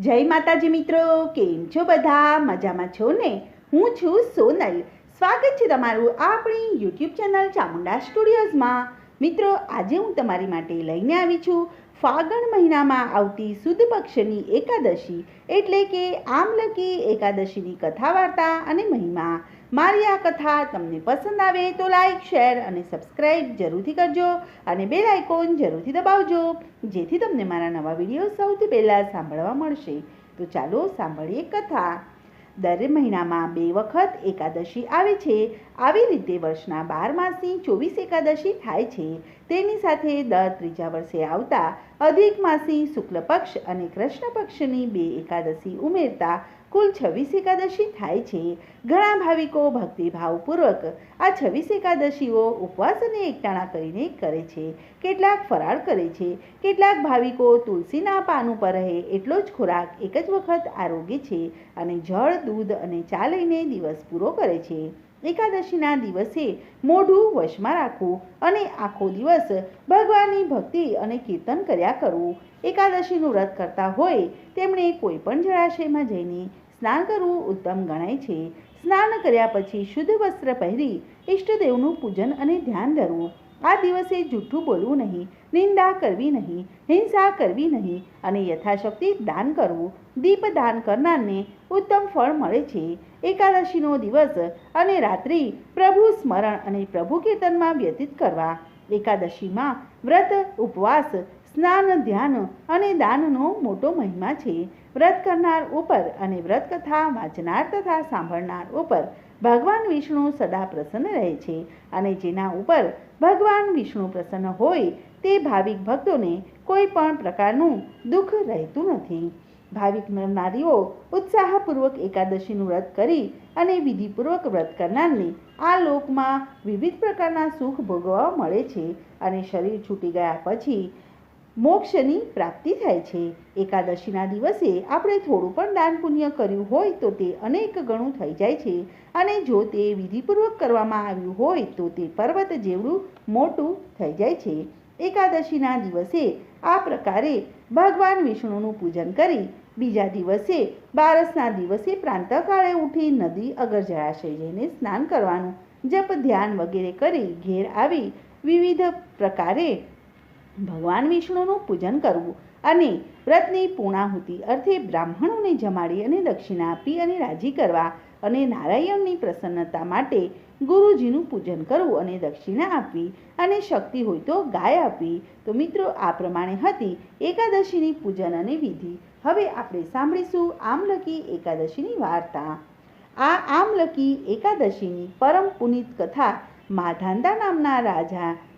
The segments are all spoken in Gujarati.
જય માતાજી મિત્રો, કેમ છો બધા? મજામાં છો ને? હું છું સોનલ. સ્વાગત છે તમારું આપણી યુટ્યુબ ચેનલ ચામુંડા સ્ટુડિયોઝમાં. મિત્રો, આજે હું તમારી માટે લઈને આવી છું ફાગણ મહિનામાં આવતી સુદ પક્ષની એકાદશી. એટલે કે આમલકી એકાદશીની કથા વાર્તા અને મહિમા. મારી આ કથા તમને પસંદ આવે તો લાઇક શેર અને સબસ્ક્રાઈબ જરૂરથી કરજો અને બેલ આઇકોન જરૂરથી દબાવજો, જેથી તમને મારા નવા વીડિયો સૌથી પહેલાં સાંભળવા મળશે. તો ચાલો સાંભળીએ કથા. દર મહિનામાં બે વખત એકાદશી આવે છે. આવી રીતે વર્ષના બાર માસની ચોવીસ એકાદશી થાય છે. તેની સાથે દર ત્રીજા વર્ષે આવતા અધિક માસી શુક્લ પક્ષ અને કૃષ્ણ પક્ષની બે એકાદશી ઉમેરતા કુલ છવ્વીસ એકાદશી થાય છે. ઘણા ભાવિકો ભક્તિભાવપૂર્વક આ છવ્વીસ એકાદશીઓ ઉપવાસ અને એકટાણા કરીને કરે છે. કેટલાક ફરાળ કરે છે. કેટલાક ભાવિકો તુલસીના પાન ઉપર રહે એટલો જ ખોરાક એક જ વખત આરોગે છે અને જળ, દૂધ અને ચા લઈને દિવસ પૂરો કરે છે. એકાદશીના દિવસે મોઢું વશમાં રાખવું અને આખો દિવસ ભગવાનની ભક્તિ અને કીર્તન કર્યા કરવું એકાદશીનું વ્રત કરતા હોય તેમણે કોઈ પણ જળાશયમાં જઈને સ્નાન કરવું ઉત્તમ ગણાય છે. સ્નાન કર્યા પછી શુદ્ધ વસ્ત્ર પહેરી ઈષ્ટદેવનું પૂજન અને ધ્યાન ધરવું. આ દિવસે જૂઠું બોલવું નહીં, નિંદા કરવી નહીં, હિંસા કરવી નહીં અને યથાશક્તિ દાન કરવું, દીપ દાન કરનારને ઉત્તમ ફળ મળે છે. એકાદશીનો દિવસ અને રાત્રિ પ્રભુ સ્મરણ અને પ્રભુ કીર્તનમાં વ્યતીત કરવા. એકાદશીમાં વ્રત, ઉપવાસ, સ્નાન, ધ્યાન અને દાનનો મોટો મહિમા છે. વ્રત કરનાર ઉપર અને વ્રત કથા વાંચનાર તથા સાંભળનાર ઉપર ભગવાન વિષ્ણુ સદા પ્રસન્ન રહે છે અને જેના ઉપર ભગવાન વિષ્ણુ પ્રસન્ન હોય તે ભાવિક ભક્તોને કોઈ પણ પ્રકારનું દુઃખ રહેતું નથી. ભાવિક નારીઓ ઉત્સાહપૂર્વક એકાદશીનું વ્રત કરી અને વિધિપૂર્વક વ્રત કરનારને આ લોકમાં વિવિધ પ્રકારના સુખ ભોગવવા મળે છે અને શરીર છૂટી ગયા પછી મોક્ષની પ્રાપ્તિ થાય છે. એકાદશીના દિવસે આપણે થોડું પણ દાન પુણ્ય કર્યું હોય તો તે અનેક ગણું થઈ જાય છે. અને જો તે વિધિપૂર્વક કરવામાં આવ્યું હોય તો તે પર્વત જેવડું મોટું થઈ જાય છે. એકાદશીના દિવસે આ પ્રકારે ભગવાન વિષ્ણુનું પૂજન કરી બીજા દિવસે બારસના દિવસે પ્રાંતકાળે ઉઠી નદી અગર જળાશય જઈને સ્નાન કરવાનું, જપ, ધ્યાન વગેરે કરી ઘેર આવી વિવિધ પ્રકારે ભગવાન વિષ્ણુનું પૂજન કરવું અને વ્રતની પૂર્ણાહુતિ અર્થે બ્રાહ્મણોને જમાડી અને દક્ષિણા આપી અને રાજી કરવા અને નારાયણની પ્રસન્નતા માટે ગુરુજીનું પૂજન કરવું અને દક્ષિણા આપવી અને શક્તિ હોય તો ગાય આપવી. તો મિત્રો, આ પ્રમાણે હતી એકાદશીની પૂજન અને વિધિ. હવે આપણે સાંભળીશું આમલકી એકાદશીની વાર્તા. આ આમલકી એકાદશીની પરમ પુનિત કથા માધાંદા નામના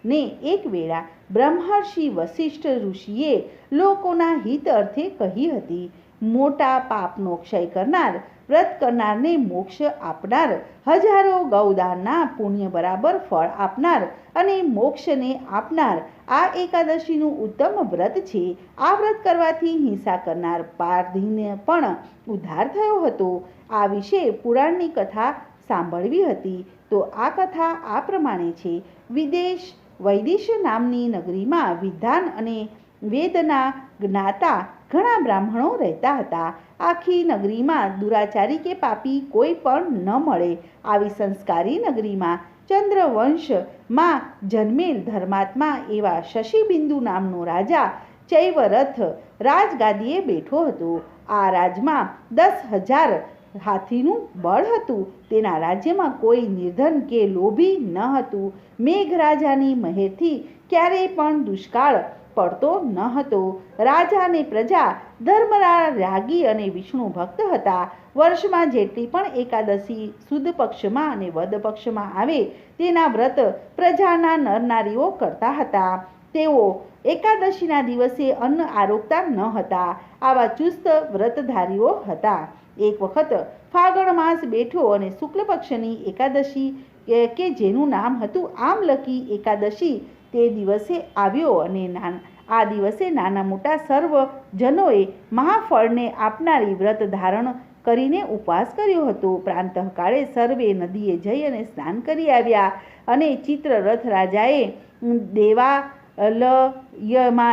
રાજાને એક વેળા બ્રહ્મર્ષિ વશિષ્ઠ ઋષિએ લોકોના હિત અર્થે કહી હતી, મોટા પાપનો ક્ષય કરનાર, વ્રત કરનારને મોક્ષ આપનાર, હજારો ગૌદાનના પુણ્ય બરાબર ફળ આપનાર અને મોક્ષને આપનાર, આ એકાદશીનું ઉત્તમ વ્રત છે. આ વ્રત કરવાથી હિંસા કરનાર પારધીને પણ ઉદ્ધાર થયો હતો. આ વિશે પુરાણની કથા સાંભળવી હતી. તો આ કથા આ પ્રમાણે છે. વિદેશ વૈદિશ નામની નગરીમાં વિધાન અને વેદના જ્ઞાતા ઘણા બ્રાહ્મણો રહેતા હતા. આખી નગરીમાં દુરાચારી કે પાપી કોઈ પણ ન મળે આવી સંસ્કારી નગરીમાં ચંદ્રવંશમાં જન્મેલ ધર્માત્મા એવા શશિબિંદુ નામનો રાજા ચૈવરથ રાજગાદીએ બેઠો હતો. આ રાજમાં દસ હજાર હાથીનું બળ હતું. તેના રાજ્યમાં કોઈ નિર્ધન કે લોભી ન હતું. મેઘરાજાની મહેરથી ક્યારેય પણ દુષ્કાળ પડતો ન હતો. રાજા અને પ્રજા ધર્મરા રાગી અને વિષ્ણુ ભક્ત હતા. વર્ષમાં જેટલી પણ એકાદશી સુદ પક્ષમાં અને વદ પક્ષમાં આવે, તેના વ્રત પ્રજાના નરનારીઓ કરતા હતા. તેઓ એકાદશીના દિવસે અન્ન આરોગતા ન હતા. આવા ચુસ્ત વ્રતધારીઓ હતા. એક વખત ફાગણ માસ બેઠો અને શુક્લ પક્ષની એકાદશી, કે જેનું નામ હતું આમલકી એકાદશી, તે દિવસે આવ્યો અને આ દિવસે નાના મોટા સર્વ જનોએ મહાફળને આપનારી વ્રત ધારણ કરીને ઉપવાસ કર્યો હતો. પ્રાંતકાળે સર્વે નદીએ જઈ અને સ્નાન કરી આવ્યા અને ચિત્રરથ રાજાએ દેવાલયમાં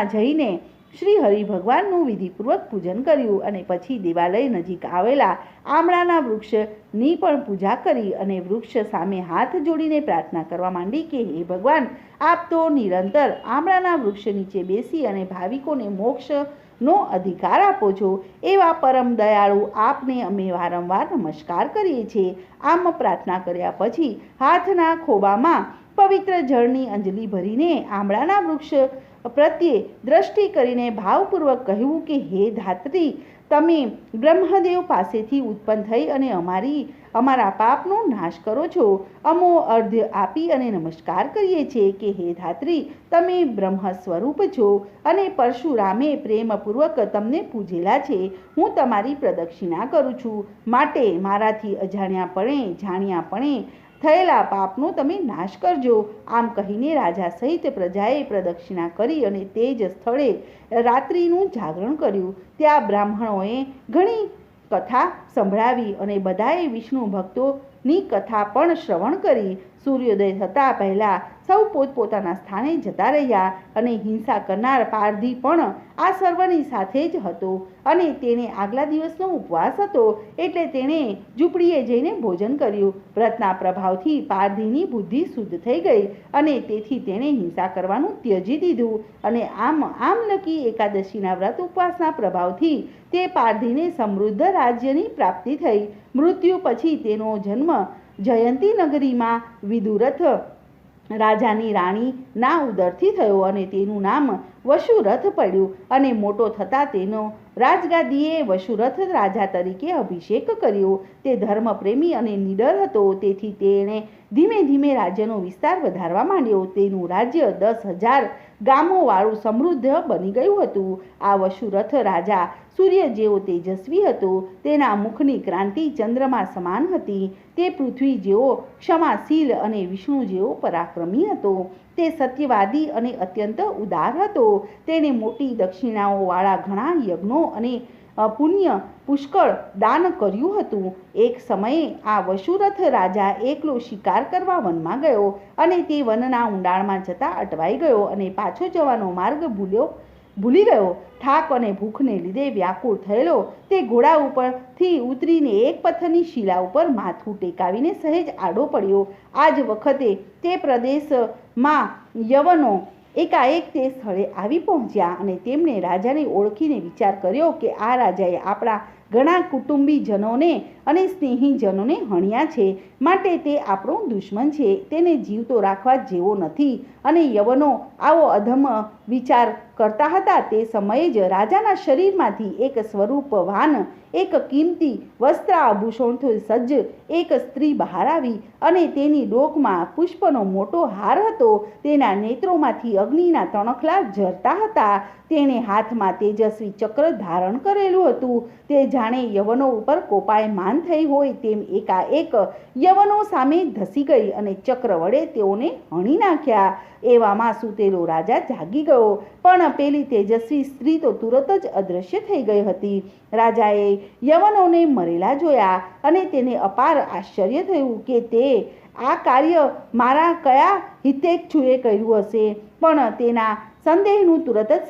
જઈને શ્રી હરિ ભગવાનનું વિધિપૂર્વક પૂજન કર્યું અને પછી દેવાલય નજીક આવેલા આમળાના વૃક્ષની પણ પૂજા કરી અને વૃક્ષ સામે હાથ જોડીને પ્રાર્થના કરવા માંડી કે હે ભગવાન, આપ તો નિરંતર આમળાના વૃક્ષ નીચે બેસી અને ભાવિકોને મોક્ષનો અધિકાર આપો છો, એવા પરમ દયાળુ આપને અમે વારંવાર નમસ્કાર કરીએ છીએ. આમ પ્રાર્થના કર્યા પછી હાથના ખોબામાં પવિત્ર જળની અંજલિ ભરીને આમળાના વૃક્ષ પ્રત્યે દ્રષ્ટિ કરીને ભાવપૂર્વક કહ્યું કે, હે ધાત્રી, તમે બ્રહ્મદેવ પાસેથી ઉત્પન્ન થઈ અને અમારી, અમારા પાપનો નાશ કરો છો. અમો અર્ધ્ય આપી અને નમસ્કાર કરીએ છીએ કે, હે ધાત્રી, તમે બ્રહ્મ સ્વરૂપ છો અને પરશુરામે પ્રેમપૂર્વક તમને પૂજેલા છે. હું તમારી પ્રદક્ષિણા કરું છું. માટે મારાથી અજાણ્યાપણે, જાણ્યાપણે થયેલા પાપનો તમે નાશ કરજો. આમ કહીને રાજા સહિત પ્રજાએ પ્રદક્ષિણા કરી અને તે જ સ્થળે રાત્રિનું જાગરણ કર્યું. ત્યાં બ્રાહ્મણોએ ઘણી કથા સંભળાવી અને બધાએ વિષ્ણુ ભક્તોની કથા પણ શ્રવણ કરી. સૂર્યોદય થતાં પહેલાં સૌ પોતપોતાના સ્થાને જતા રહ્યા અને હિંસા કરનાર પારધી પણ આ સર્વની સાથે જ હતો અને તેને આગલા દિવસનો ઉપવાસ હતો એટલે તેણે ઝૂંપડીએ જઈને ભોજન કર્યું. વ્રતના પ્રભાવથી પારધીની બુદ્ધિ શુદ્ધ થઈ ગઈ અને તેથી તેણે હિંસા કરવાનું ત્યજી દીધું અને આમ આમ આમલકી એકાદશીના વ્રત ઉપવાસના પ્રભાવથી તે પારધીને સમૃદ્ધ રાજ્યની પ્રાપ્તિ થઈ. મૃત્યુ પછી તેનો જન્મ જયંતી નગરીમાં વિદુરથ રાજાની રાણી ના ઉદરથી થયો અને તેનું નામ વશુરથ પડ્યું અને મોટો થતાં તેનો રાજગાદીએ વશુરથ રાજા તરીકે અભિષેક કર્યો. તે ધર્મપ્રેમી અને નીડર હતો. તેથી તેણે ધીમે ધીમે રાજ્યનો વિસ્તાર વધારવા માંડ્યો. તેનું રાજ્ય દસ હજાર ગામોવાળું સમૃદ્ધ બની ગયું હતું. આ વશુરથ રાજા સૂર્ય જેવો તેજસ્વી હતો. તેના મુખની ક્રાંતિ ચંદ્રમા સમાન હતી. તે પૃથ્વી જેવો ક્ષમાશીલ અને વિષ્ણુ જેવો પરાક્રમી હતો. તે સત્યવાદી અને અત્યંત ઉદાર હતો. તેને મોટી દક્ષિણાઓવાળા ઘણા યજ્ઞો અને પુણ્ય, પુષ્કળ દાન કર્યું હતું. એક સમયે આ વશુરથ રાજા એકલો શિકાર કરવા વનમાં ગયો અને તે વનના ઊંડાણમાં જતા અટવાઈ ગયો અને પાછો જવાનો માર્ગ ભૂલ્યો. ભૂલી ગયો. થાક અને ભૂખને લીધે વ્યાકુળ થયેલો, તે ઘોડા ઉપરથી ઉતરીને એક પથ્થરની શિલા ઉપર માથું ટેકાવીને સહેજ આડો પડ્યો. આ જ વખતે તે પ્રદેશમાં યવનો એકાએક તે સ્થળે આવી પહોંચ્યા અને તેમણે રાજાને ઓળખીને વિચાર કર્યો કે આ રાજાએ આપણા ઘણા કુટુંબીજનોને અને સ્નેહીજનોને હણ્યા છે. માટે તે આપણો દુશ્મન છે. તેને જીવતો રાખવા જેવો નથી. અને યવનો આવો અધમ વિચાર કરતા હતા તે સમયે જ રાજાના શરીરમાંથી એક સ્વરૂપવાન એક કિંમતી વસ્ત્ર આભૂષણથી સજ્જ, એક સ્ત્રી બહાર આવી અને તેની ડોકમાં પુષ્પનો મોટો હાર હતો. તેના નેત્રોમાંથી અગ્નિના તણખલા ઝરતા હતા. તેણે હાથમાં તેજસ્વી ચક્ર ધારણ કરેલું હતું. તે જાણે યવનો ઉપર કોપાયમાન થઈ હોય તેમ એકાએક યવનો સામે ધસી ગઈ અને ચક્ર વડે તેઓને હણી નાખ્યા. એવામાં સૂતેલો રાજા જાગી ગયો. પણ પેલી તેજસ્વી સ્ત્રી તો તુરત જ અદૃશ્ય થઈ ગઈ હતી. રાજાએ યવનોને મરેલા જોયા અને તેને અપાર આશ્ચર્ય થયું કે તે આ કાર્ય મારા કયા હિતેચ્છુએ કર્યું હશે. પણ તેના સંદેહનું તુરત જ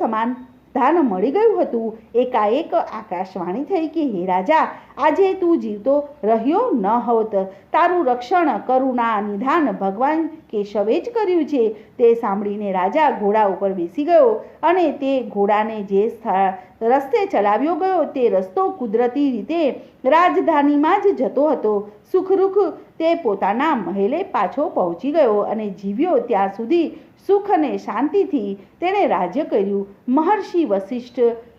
સમાધાન મળી ગયું હતું. એકાએક આકાશવાણી થઈ કે, હે રાજા, આજે તું જીવતો રહ્યો ન હોત. તારું રક્ષણ, કરુણા, નિધાન ભગવાન કેશવે જ કર્યું છે. તે સાંભળીને રાજા ઘોડા ઉપર બેસી ગયો અને તે ઘોડાને જે સ્થળ રસ્તે ચલાવ્યો ગયો તે રસ્તો કુદરતી રીતે રાજધાનીમાં જ જતો હતો. સુખરૂખ તે પોતાના મહેલે પાછો પહોંચી ગયો અને જીવ્યો ત્યાં સુધી સુખ અને શાંતિથી તેણે રાજ્ય કર્યું. મહર્ષિ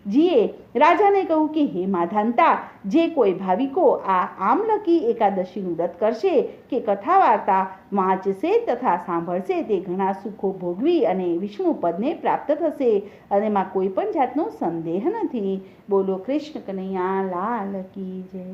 વશિષ્ઠજીએ રાજાને કહ્યું કે, હે માધાનતા, જે કોઈ ભાવિકો આ આમલકી એકાદશીનું વ્રત કરશે કે કથા વાર્તા વાંચશે તથા સાંભળશે, તે ઘણા સુખો ભોગવી અને વિષ્ણુ પદને પ્રાપ્ત થશે અને એમાં કોઈ પણ જાતનો સંદેહ નથી. બોલો કૃષ્ણ કનૈયા, લાલ કી જય.